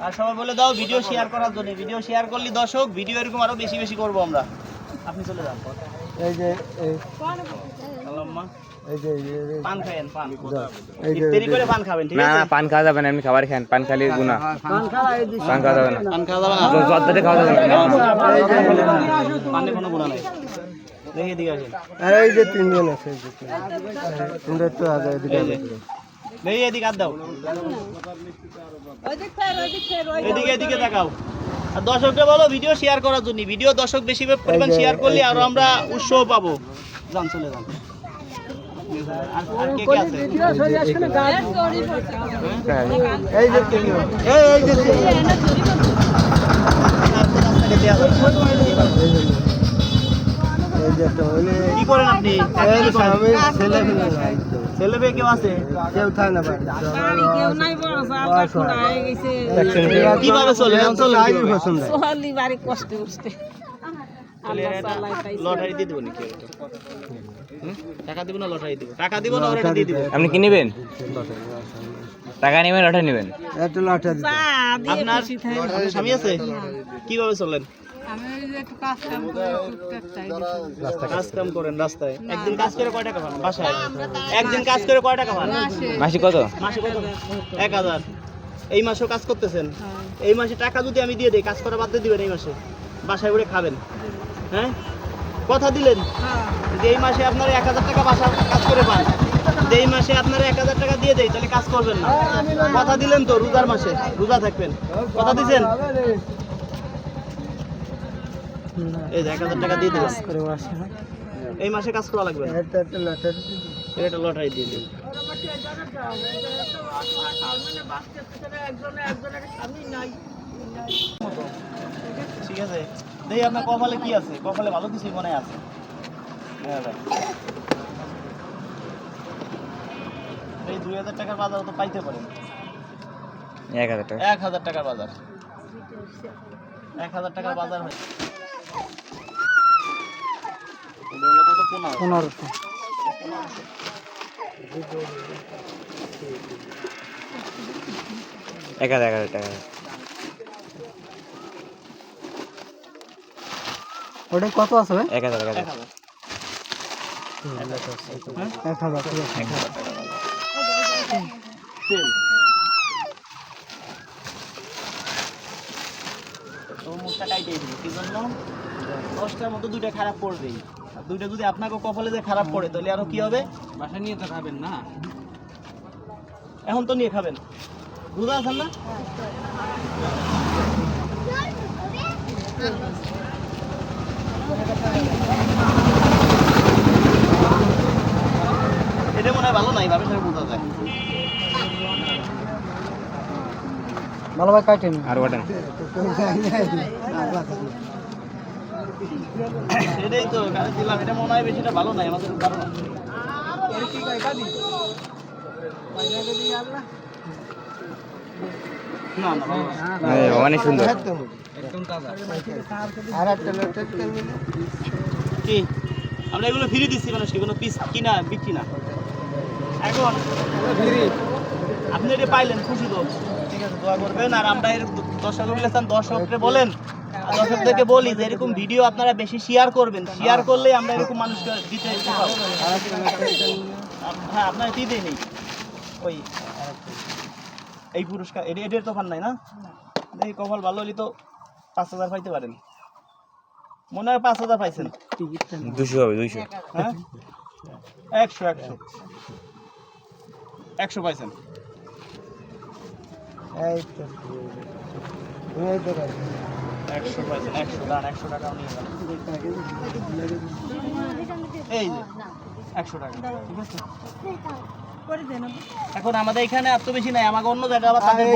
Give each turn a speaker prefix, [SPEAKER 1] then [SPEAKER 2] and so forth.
[SPEAKER 1] আর সবাই বলে দাও ভিডিও শেয়ার করার জন্য ভিডিও শেয়ার করলে দর্শক ভিডিও এরকম আরও বেশি বেশি করব আমরা আপনি চলে যান
[SPEAKER 2] এই যে এই
[SPEAKER 1] পান খায়েন পান।
[SPEAKER 2] এই যে
[SPEAKER 1] দেরি করে পান খাবেন ঠিক
[SPEAKER 3] না
[SPEAKER 1] আছে?
[SPEAKER 3] না পান খাওয়া যাবে না এমনি খাবার খান পান খালি গুনা
[SPEAKER 2] পান খাওয়া এই যে।
[SPEAKER 3] পান খাওয়া যাবে না।
[SPEAKER 1] পান খাওয়া যাবে না।
[SPEAKER 3] জর্দাতে খাওয়া যাবে না।
[SPEAKER 2] এই যে তিনজন আছে তো আগে
[SPEAKER 1] দাও। এদিকে দেখাও। আর বলো ভিডিও শেয়ার করার জন্য। ভিডিও দর্শক বেশি পরিমাণ শেয়ার করলে আরও আমরা উৎসাহ পাবো। যান চলে যান। কে করেন আপনি?
[SPEAKER 2] ছেলে ফেলে নাই তো।
[SPEAKER 1] ছেলে মেয়ে কেউ আছে
[SPEAKER 2] কেউ থাকে না
[SPEAKER 1] কীভাবে চলে? চলে
[SPEAKER 2] নাই পছন্দ।
[SPEAKER 4] সোহালি বাড়ি কষ্ট করতে
[SPEAKER 1] লটারি দিয়ে দেবো নাকি টাকা দিব না লটারি দিব? টাকা দিব না ওটা দিয়ে দিব?
[SPEAKER 3] আপনি কি নেবেন? টাকা নেবেন লটারি নেবেন?
[SPEAKER 2] একটা লটা দিতে।
[SPEAKER 4] চা দিয়ে
[SPEAKER 1] আপনার স্বামী আছে? কীভাবে চলেন?
[SPEAKER 4] কাজ কাম করে টুকটাক চাই
[SPEAKER 1] কাজ কাম করেন রাস্তায়। একদিন কাজ করে কয় টাকা পান বাসায়? একদিন কাজ করে কয় টাকা পান
[SPEAKER 3] মাসি। কত?
[SPEAKER 1] মাসে কত? এক হাজার। এই মাসেও কাজ করতেছেন? এই মাসে টাকা যদি আমি দিয়ে দিই কাজ করা বাদ দিবেন এই মাসে? বাসায় উঠে খাবেন। হ্যাঁ? কথা দিলেন? যে এই মাসে আপনারা এক হাজার টাকা বাসা কাজ করে পান যে এই মাসে আপনারা এক হাজার টাকা দিয়ে দেয় তাহলে কাজ করবেন না। কথা দিলেন তো রোজার মাসে? রোজা থাকবেন। কথা দিছেন? এই এক হাজার টাকা দিয়ে দিলেন এই মাসে কাজ করা লাগবে এটা লটারি দিয়ে দিন ঠিক আছে। দেখি আপনার কপালে কি আছে? কপালে ভালো কিছুই মনে আছে? হ্যাঁ ভাই। এই দুই হাজার টাকার বাজার তো পাইতে পারেন।
[SPEAKER 3] এক হাজার টাকা।
[SPEAKER 1] এক হাজার টাকার বাজার। এক হাজার টাকার বাজার হয়।
[SPEAKER 2] পনেরোশো।
[SPEAKER 3] এক হাজার টাকা।
[SPEAKER 2] ওটা কত আছে ভাই?
[SPEAKER 3] এক হাজার এক হাজার।
[SPEAKER 2] এক হাজার।
[SPEAKER 3] এক হাজার।
[SPEAKER 1] তো মুখটা কাইটেই দিল কি জন্য? দশটার মতো দুইটা খারাপ পড়বেই আর দুইটা যদি আপনাকে কপালে যে খারাপ পড়ে তাহলে আরও কি হবে? বাসা নিয়ে তো খাবেন না। এখন তো নিয়ে খাবেন। রোজা আছেন না? এটা মনে হয় ভালো নাই ভাবে সেটা বোঝা যায়।
[SPEAKER 2] ভালো ভাই কাটেন
[SPEAKER 3] আর
[SPEAKER 1] তো দিলাম এটা মনে হয় বেশিটা ভালো নাই আমাদের ভালো না না না ভালো না।
[SPEAKER 3] এই, অনেক সুন্দর?
[SPEAKER 1] কি? আমরা এগুলো ফিরে দিচ্ছি মানুষকে কোনো পিস কিনা বিক্রি না। এখন। আপনি এটা পাইলেন খুশি তো। আছে দোয়া করবেন। আর আমরা এর দর্শক মিলেছেন দর্শককে বলেন। দর্শকদেরকে বলি যে এরকম ভিডিও আপনারা বেশি শেয়ার করবেন। শেয়ার করলে আমরা এরকম মানুষকে দিতে হ্যাঁ আপনার দিতেই নেই? ওই এই পুরস্কার এটা এটার তো পান নাই না? দেখি কপাল ভালো হলে তো পাঁচ হাজার পাইতে পারেন। মনে হয় পাঁচ হাজার পাইছেন।
[SPEAKER 3] দুশো হবে দুশো
[SPEAKER 1] হ্যাঁ? একশো একশো। একশো পাইছেন।
[SPEAKER 2] এই তো এই তো
[SPEAKER 1] একশো একশো দান একশো টাকা নিয়ে এই একশো টাকা ঠিক আছে? এখন আমাদের এখানে এত বেশি নাই আমাকে অন্য জায়গায় আবার তাদের